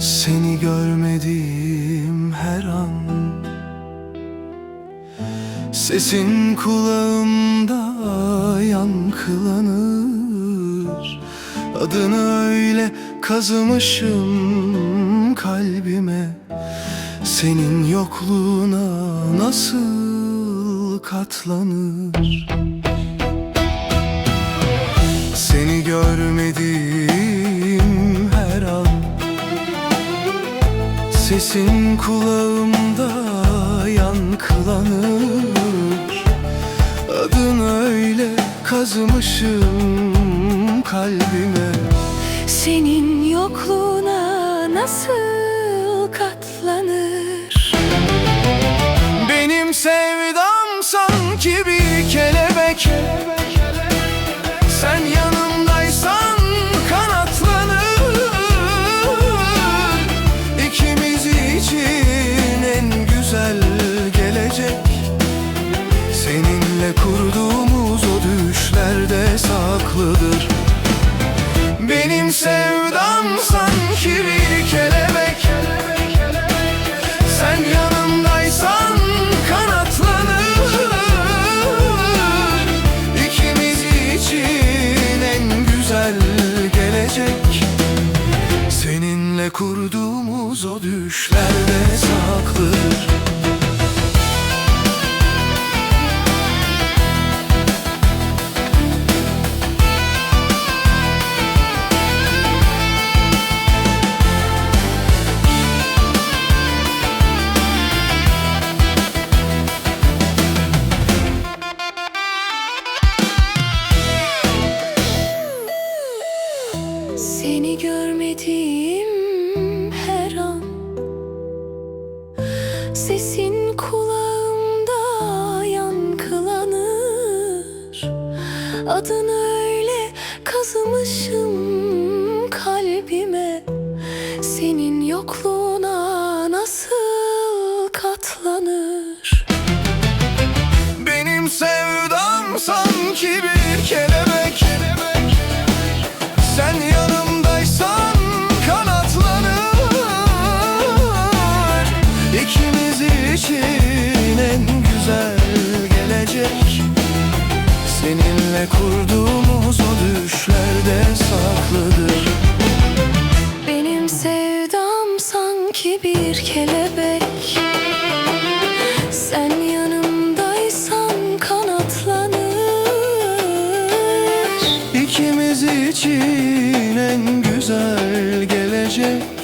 Seni görmediğim her an. Sesin kulağımda yankılanır. Adını öyle kazımışım kalbime. Senin yokluğuna nasıl katlanır? Seni görmediğim Sesin kulağımda yankılanır. Adını öyle kazımışım kalbime. Senin yokluğuna nasıl Seninle kurduğumuz o düşlerde saklıdır. Benim sevdam sanki bir kelebek. Sen yanımdaysan kanatlanır. İkimiz için en güzel gelecek. Seninle kurduğumuz o düşlerde saklıdır görmediğim her an Sesin kulağımda yankılanır. Adını öyle kazımışım kalbime. Senin yokluğuna nasıl katlanır? Benim sevdam sanki bir kelebek. Sen Seninle kurduğumuz o düşlerde saklıdır. Benim sevdam sanki bir kelebek. Sen yanımdaysan kanatlanır. İkimiz için en güzel gelecek